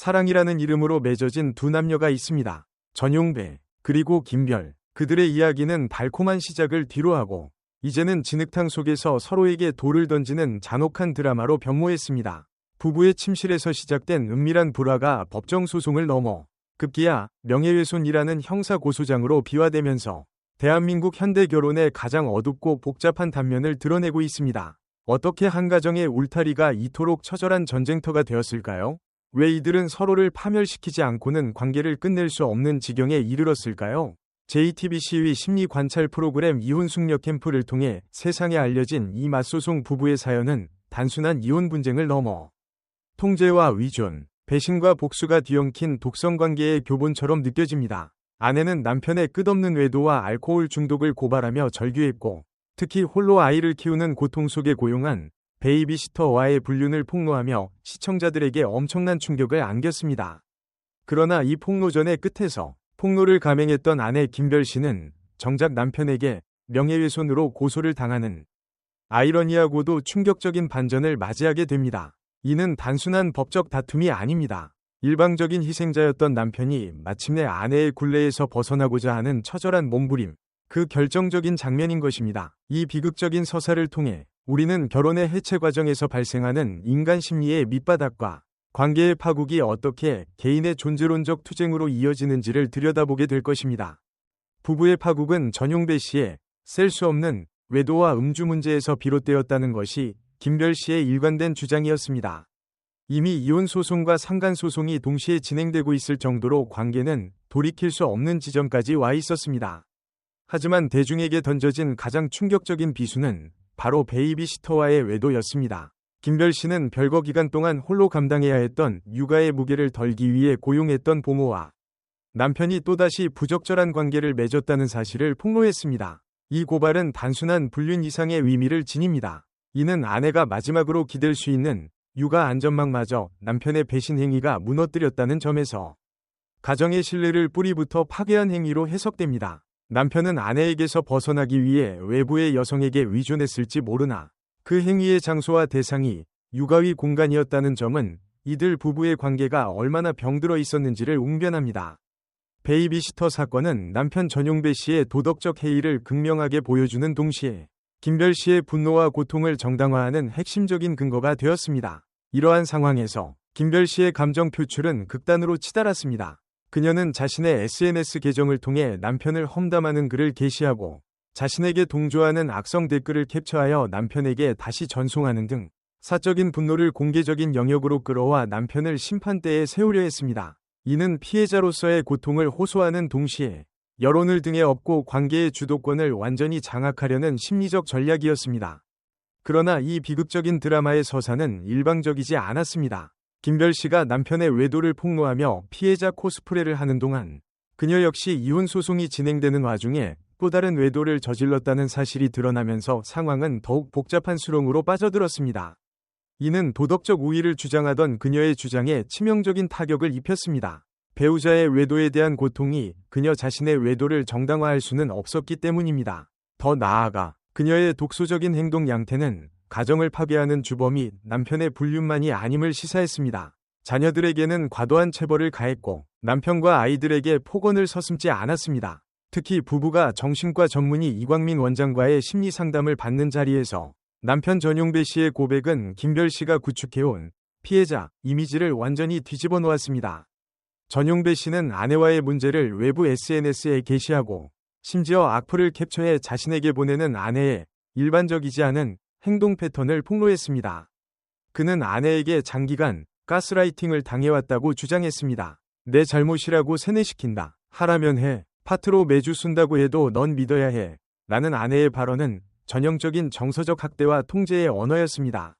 사랑이라는 이름으로 맺어진 두 남녀가 있습니다. 전용배, 그리고 김별. 그들의 이야기는 달콤한 시작을 뒤로하고 이제는 진흙탕 속에서 서로에게 돌을 던지는 잔혹한 드라마로 변모했습니다. 부부의 침실에서 시작된 은밀한 불화가 법정 소송을 넘어 급기야 명예훼손이라는 형사 고소장으로 비화되면서 대한민국 현대 결혼의 가장 어둡고 복잡한 단면을 드러내고 있습니다. 어떻게 한 가정의 울타리가 이토록 처절한 전쟁터가 되었을까요? 왜 이들은 서로를 파멸시키지 않고는 관계를 끝낼 수 없는 지경에 이르렀을까요? JTBC의 심리 관찰 프로그램 이혼 숙녀 캠프를 통해 세상에 알려진 이 맞소송 부부의 사연은 단순한 이혼 분쟁을 넘어 통제와 위존, 배신과 복수가 뒤엉킨 독성 관계의 교본처럼 느껴집니다. 아내는 남편의 끝없는 외도와 알코올 중독을 고발하며 절규했고 특히 홀로 아이를 키우는 고통 속에 고용한 베이비시터와의 불륜을 폭로하며 시청자들에게 엄청난 충격을 안겼습니다. 그러나 이 폭로전의 끝에서 폭로를 감행했던 아내 김별 씨는 정작 남편에게 명예훼손으로 고소를 당하는 아이러니하고도 충격적인 반전을 맞이하게 됩니다. 이는 단순한 법적 다툼이 아닙니다. 일방적인 희생자였던 남편이 마침내 아내의 굴레에서 벗어나고자 하는 처절한 몸부림, 그 결정적인 장면인 것입니다. 이 비극적인 서사를 통해 우리는 결혼의 해체 과정에서 발생하는 인간 심리의 밑바닥과 관계의 파국이 어떻게 개인의 존재론적 투쟁으로 이어지는지를 들여다보게 될 것입니다. 부부의 파국은 전용배 씨의 셀 수 없는 외도와 음주 문제에서 비롯되었다는 것이 김별 씨의 일관된 주장이었습니다. 이미 이혼 소송과 상간 소송이 동시에 진행되고 있을 정도로 관계는 돌이킬 수 없는 지점까지 와 있었습니다. 하지만 대중에게 던져진 가장 충격적인 비수는 바로 베이비시터와의 외도였습니다. 김별 씨는 별거 기간 동안 홀로 감당해야 했던 육아의 무게를 덜기 위해 고용했던 보모와 남편이 또다시 부적절한 관계를 맺었다는 사실을 폭로했습니다. 이 고발은 단순한 불륜 이상의 의미를 지닙니다. 이는 아내가 마지막으로 기댈 수 있는 육아 안전망마저 남편의 배신 행위가 무너뜨렸다는 점에서 가정의 신뢰를 뿌리부터 파괴한 행위로 해석됩니다. 남편은 아내에게서 벗어나기 위해 외부의 여성에게 위존했을지 모르나 그 행위의 장소와 대상이 육아위 공간이었다는 점은 이들 부부의 관계가 얼마나 병들어 있었는지를 웅변합니다. 베이비시터 사건은 남편 전용배 씨의 도덕적 해이를 극명하게 보여주는 동시에 김별 씨의 분노와 고통을 정당화하는 핵심적인 근거가 되었습니다. 이러한 상황에서 김별 씨의 감정 표출은 극단으로 치달았습니다. 그녀는 자신의 SNS 계정을 통해 남편을 험담하는 글을 게시하고 자신에게 동조하는 악성 댓글을 캡처하여 남편에게 다시 전송하는 등 사적인 분노를 공개적인 영역으로 끌어와 남편을 심판대에 세우려 했습니다. 이는 피해자로서의 고통을 호소하는 동시에 여론을 등에 업고 관계의 주도권을 완전히 장악하려는 심리적 전략이었습니다. 그러나 이 비극적인 드라마의 서사는 일방적이지 않았습니다. 김별 씨가 남편의 외도를 폭로하며 피해자 코스프레를 하는 동안 그녀 역시 이혼 소송이 진행되는 와중에 또 다른 외도를 저질렀다는 사실이 드러나면서 상황은 더욱 복잡한 수렁으로 빠져들었습니다. 이는 도덕적 우위를 주장하던 그녀의 주장에 치명적인 타격을 입혔습니다. 배우자의 외도에 대한 고통이 그녀 자신의 외도를 정당화할 수는 없었기 때문입니다. 더 나아가 그녀의 독소적인 행동 양태는 가정을 파괴하는 주범이 남편의 불륜만이 아님을 시사했습니다. 자녀들에게는 과도한 체벌을 가했고 남편과 아이들에게 폭언을 서슴지 않았습니다. 특히 부부가 정신과 전문의 이광민 원장과의 심리 상담을 받는 자리에서 남편 전용배 씨의 고백은 김별 씨가 구축해온 피해자 이미지를 완전히 뒤집어 놓았습니다. 전용배 씨는 아내와의 문제를 외부 SNS에 게시하고 심지어 악플을 캡처해 자신에게 보내는 아내의 일반적이지 않은 행동 패턴을 폭로했습니다. 그는 아내에게 장기간 가스라이팅을 당해왔다고 주장했습니다. 내 잘못이라고 세뇌시킨다. 하라면 해. 파트로 매주 쓴다고 해도 넌 믿어야 해. 라는 아내의 발언은 전형적인 정서적 학대와 통제의 언어였습니다.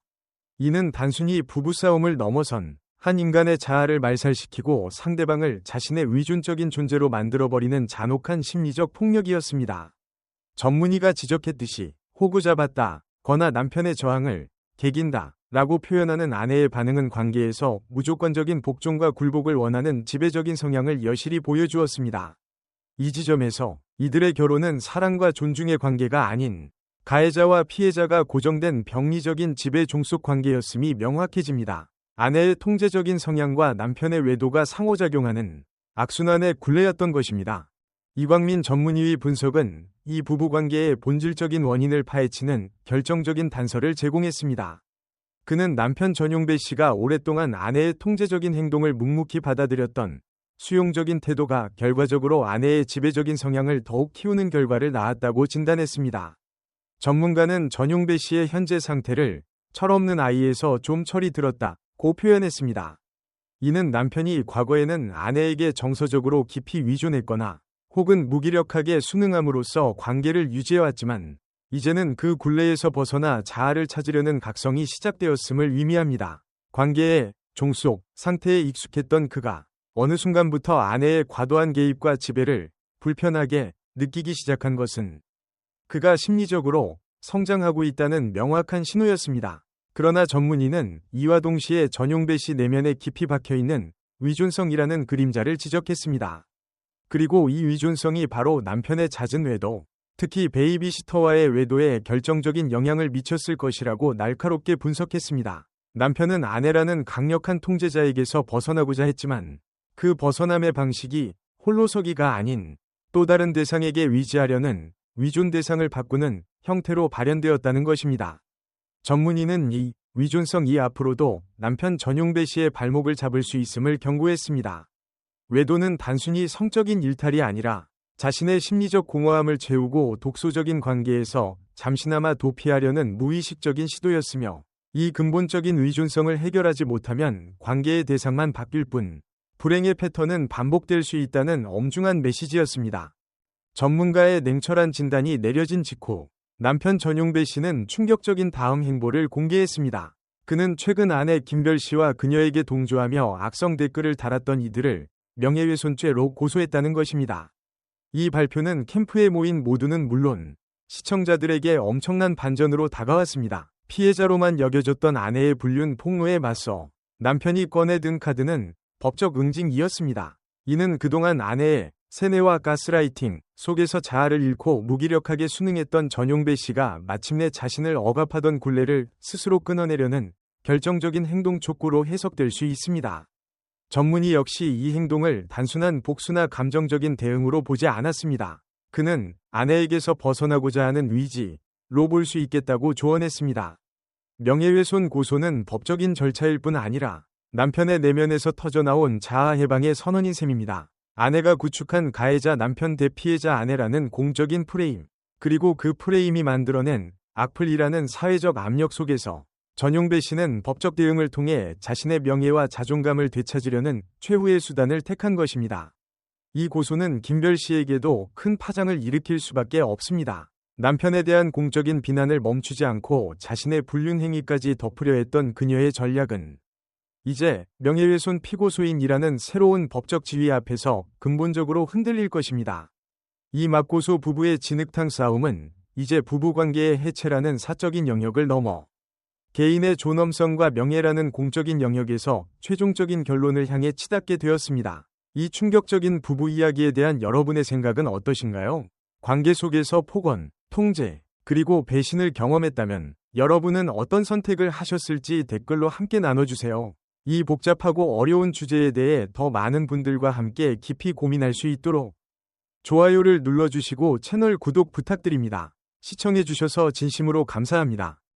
이는 단순히 부부싸움을 넘어선 한 인간의 자아를 말살시키고 상대방을 자신의 위준적인 존재로 만들어버리는 잔혹한 심리적 폭력이었습니다. 전문의가 지적했듯이 호구 잡았다, 거나 남편의 저항을 개긴다, 라고 표현하는 아내의 반응은 관계에서 무조건적인 복종과 굴복을 원하는 지배적인 성향을 여실히 보여주었습니다. 이 지점에서 이들의 결혼은 사랑과 존중의 관계가 아닌 가해자와 피해자가 고정된 병리적인 지배 종속 관계였음이 명확해집니다. 아내의 통제적인 성향과 남편의 외도가 상호작용하는 악순환의 굴레였던 것입니다. 이광민 전문의의 분석은 이 부부관계의 본질적인 원인을 파헤치는 결정적인 단서를 제공했습니다. 그는 남편 전용배 씨가 오랫동안 아내의 통제적인 행동을 묵묵히 받아들였던 수용적인 태도가 결과적으로 아내의 지배적인 성향을 더욱 키우는 결과를 낳았다고 진단했습니다. 전문가는 전용배 씨의 현재 상태를 철없는 아이에서 좀 철이 들었다 고 표현했습니다. 이는 남편이 과거에는 아내에게 정서적으로 깊이 위존했거나 혹은 무기력하게 순응함으로써 관계를 유지해왔지만 이제는 그 굴레에서 벗어나 자아를 찾으려는 각성이 시작되었음을 의미합니다. 관계의 종속 상태에 익숙했던 그가 어느 순간부터 아내의 과도한 개입과 지배를 불편하게 느끼기 시작한 것은 그가 심리적으로 성장하고 있다는 명확한 신호였습니다. 그러나 전문의는 이와 동시에 전용배 씨 내면에 깊이 박혀 있는 위존성이라는 그림자를 지적했습니다. 그리고 이 위존성이 바로 남편의 잦은 외도, 특히 베이비시터와의 외도에 결정적인 영향을 미쳤을 것이라고 날카롭게 분석했습니다. 남편은 아내라는 강력한 통제자에게서 벗어나고자 했지만 그 벗어남의 방식이 홀로서기가 아닌 또 다른 대상에게 위지하려는 위존 대상을 바꾸는 형태로 발현되었다는 것입니다. 전문의는 이 위존성이 앞으로도 남편 전용배 씨의 발목을 잡을 수 있음을 경고했습니다. 외도는 단순히 성적인 일탈이 아니라 자신의 심리적 공허함을 채우고 독소적인 관계에서 잠시나마 도피하려는 무의식적인 시도였으며 이 근본적인 의존성을 해결하지 못하면 관계의 대상만 바뀔 뿐 불행의 패턴은 반복될 수 있다는 엄중한 메시지였습니다. 전문가의 냉철한 진단이 내려진 직후 남편 전용배 씨는 충격적인 다음 행보를 공개했습니다. 그는 최근 아내 김별 씨와 그녀에게 동조하며 악성 댓글을 달았던 이들을 명예훼손죄로 고소했다는 것입니다. 이 발표는 캠프에 모인 모두는 물론 시청자들에게 엄청난 반전으로 다가왔습니다. 피해자로만 여겨졌던 아내의 불륜 폭로에 맞서 남편이 꺼내든 카드는 법적 응징이었습니다. 이는 그동안 아내의 세뇌와 가스라이팅 속에서 자아를 잃고 무기력하게 순응했던 전용배 씨가 마침내 자신을 억압하던 굴레를 스스로 끊어내려는 결정적인 행동 촉구로 해석될 수 있습니다. 전문의 역시 이 행동을 단순한 복수나 감정적인 대응으로 보지 않았습니다. 그는 아내에게서 벗어나고자 하는 위지로 볼 수 있겠다고 조언했습니다. 명예훼손 고소는 법적인 절차일 뿐 아니라 남편의 내면에서 터져나온 자아 해방의 선언인 셈입니다. 아내가 구축한 가해자 남편 대 피해자 아내라는 공적인 프레임, 그리고 그 프레임이 만들어낸 악플이라는 사회적 압력 속에서 전용배 씨는 법적 대응을 통해 자신의 명예와 자존감을 되찾으려는 최후의 수단을 택한 것입니다. 이 고소는 김별 씨에게도 큰 파장을 일으킬 수밖에 없습니다. 남편에 대한 공적인 비난을 멈추지 않고 자신의 불륜 행위까지 덮으려 했던 그녀의 전략은 이제 명예훼손 피고소인이라는 새로운 법적 지위 앞에서 근본적으로 흔들릴 것입니다. 이 맞고소 부부의 진흙탕 싸움은 이제 부부관계의 해체라는 사적인 영역을 넘어 개인의 존엄성과 명예라는 공적인 영역에서 최종적인 결론을 향해 치닫게 되었습니다. 이 충격적인 부부 이야기에 대한 여러분의 생각은 어떠신가요? 관계 속에서 폭언, 통제, 그리고 배신을 경험했다면 여러분은 어떤 선택을 하셨을지 댓글로 함께 나눠주세요. 이 복잡하고 어려운 주제에 대해 더 많은 분들과 함께 깊이 고민할 수 있도록 좋아요를 눌러주시고 채널 구독 부탁드립니다. 시청해주셔서 진심으로 감사합니다.